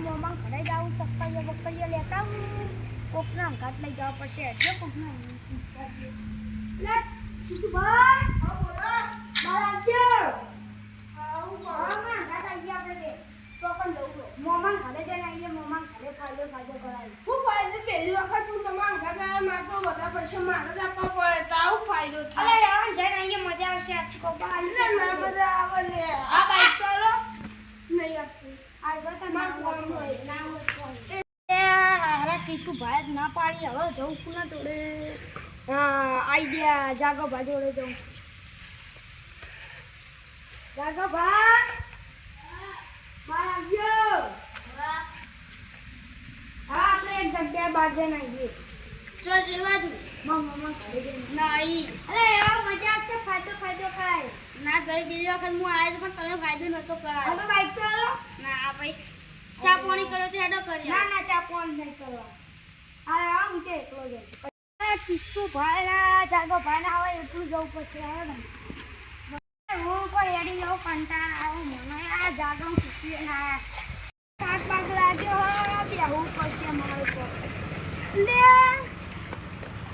મોમાં ઘરે જ આવું સક્કરીઓ બક્કરીઓ લેતા આવું કોકના ઘાટ લઈ જવા પડશે એટલે કોકના મોમાં ઘરે જઈને આવીએ મોમાં ઘરે ફાયદો ફાયદો કરાવી હું ફાયદો પહેલી વખત હું તમારા ઘરે આવ્યા મારે તો બધા પૈસા મારે જ આપવા પડે તો આવું ફાયદો અરે થાય. યાર જઈને આવીએ મજા આવશે આ ચૂકો બહાર ના બધા આવે આ બાઈક તો નહીં આપતું. ના ના પાડી જવું કુના આઈડિયા જાગો ભા જોડે જવું જાગો બહાર આવજો હા આપણે એક જગ્યાએ બહાર જઈને આવીએ જો ઘરે અરે એવા મજા આવશે ફાયદો ફાયદો ખાય ના ગઈ બીજી વખત હું આવ્યો પણ તમે ફાયદો નતો કરાયો ના ભાઈ. ચા પાણી કરો તે હેડો કરી ના ના ચા પાણી નહીં કરવા. અરે આમ કે એકલો જઈ કિસ્સો ભાઈ ના જાગો ભાઈ ના આવે એટલું જવું પડશે આવે ને? હું પણ એડી જવું કંટાળ આવું મને આ જાગો ખુશી ના પાંચ પાંચ લાગ્યો હોય બેહવું પડશે મારે તો લે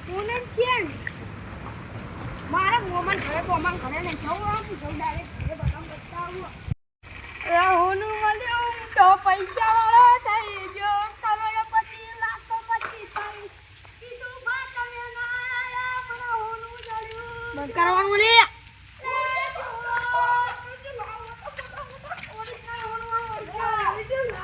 હું ને છે ને? મોમાં મોમન ઘરે અમારા ઘરે ને જવું આવું જવું ડાયરેક્ટ ઘરે બધા કરતા આવું રાહુનું મળ્યું તો પૈસા વાળો થઈ ગયો. કરોડપતિ લાખોપતિ થઈ. કીધું બા તમે ના આયા મને હોનું જડ્યું બંધ કરવાનું લે મારી બા આ કેમ છો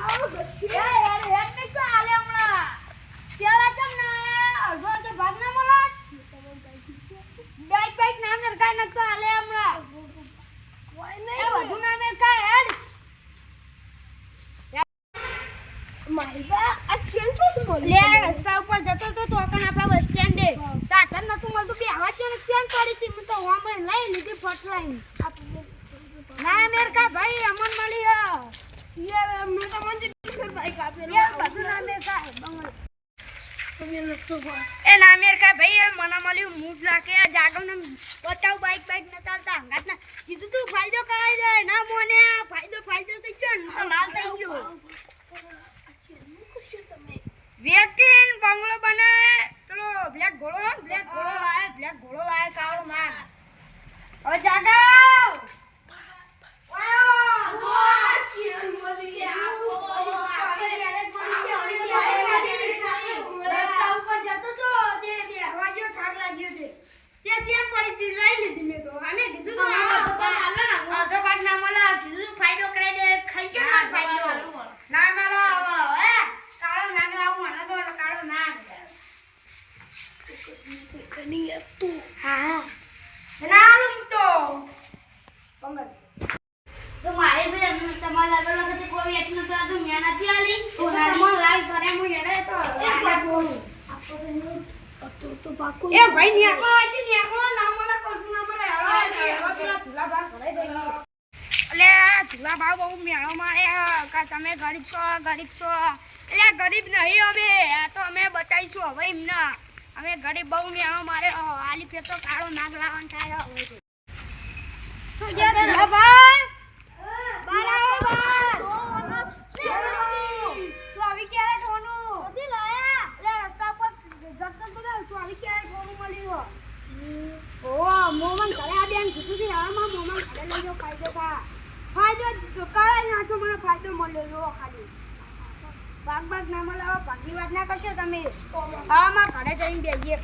લે રસ્તા ઉપર જતો તો તો કણ આપણા બસ સ્ટેન્ડે સાધન નતું મળતું બે હવા ચેન ચેન કરી હતી? મેં તો હોમે લઈ લીધી ફટ ના મેરકા ભાઈ અમન મળી હે. યાર મેં તો મંજુ ટીચર ભાઈ કાપેલો બધું ના મેરકા હે બંગલ એ ના મેરકા ભાઈ એ મને મળ્યું. મૂડ લાગે જાગો ને બતાવ બાઈક બાઈક ન ચાલતા હંગાત ના કીધું તું ફાયદો કરાવી દે ના મોને આ ફાયદો ફાયદો થઈ ગયો ને તો લાલ થઈ ગયો વેકીન બંગલો બને. પેલો બ્લેક ઘોડો બ્લેક ઘોડો લાવે બ્લેક ઘોડો લાવે કાળો માર હવે જાગાવ રસ્તા ઉપર જતો તો તે બેહવા ગયો થાક લાગ્યો છે તે ચેન પડી હતી લઈ લીધી મેં તો અમે કીધું તો આ અડધો ભાગ આલે ને અડધો ભાગ ના મળે કીધું ફાયદો કરાઈ દે ખાઈ ગયો ને ફાયદો ના મળે હવે હે કાળો નાગ લાવું મને તો કાળો નાગ બહુ મેળો મારે કે તમે ગરીબ છો ગરીબ છો એટલે ગરીબ નહીં અમે તો અમે બતાવીશું હવે એમને. અમે ગરીબ બહુ મેળો મારે આલી ફેર તો કાળો નાગ લાવવાનું થાય હવે તો. ને જાઓ ફાયદો ફાયદો કાળા નાખો મને ફાયદો મળ્યો ખાલી. ભાગ ભાગ ના મળે હવે ભાગની વાત ના કરશો તમે. હવામાં ઘરે જઈને બેસીએ.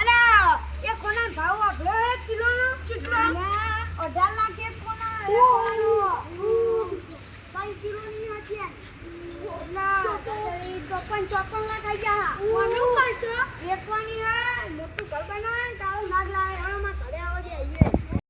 અલા એ કોના ભાવ આપણે કિલોનો કેટલો? અઢાર લાખ એક કોના? એક. ત્રણ કિલોની હતી ચોપન ચોપન લાખ આવી ગયા. એકવાની મોટું ઘર બનાવે તારું નાગ લાવે.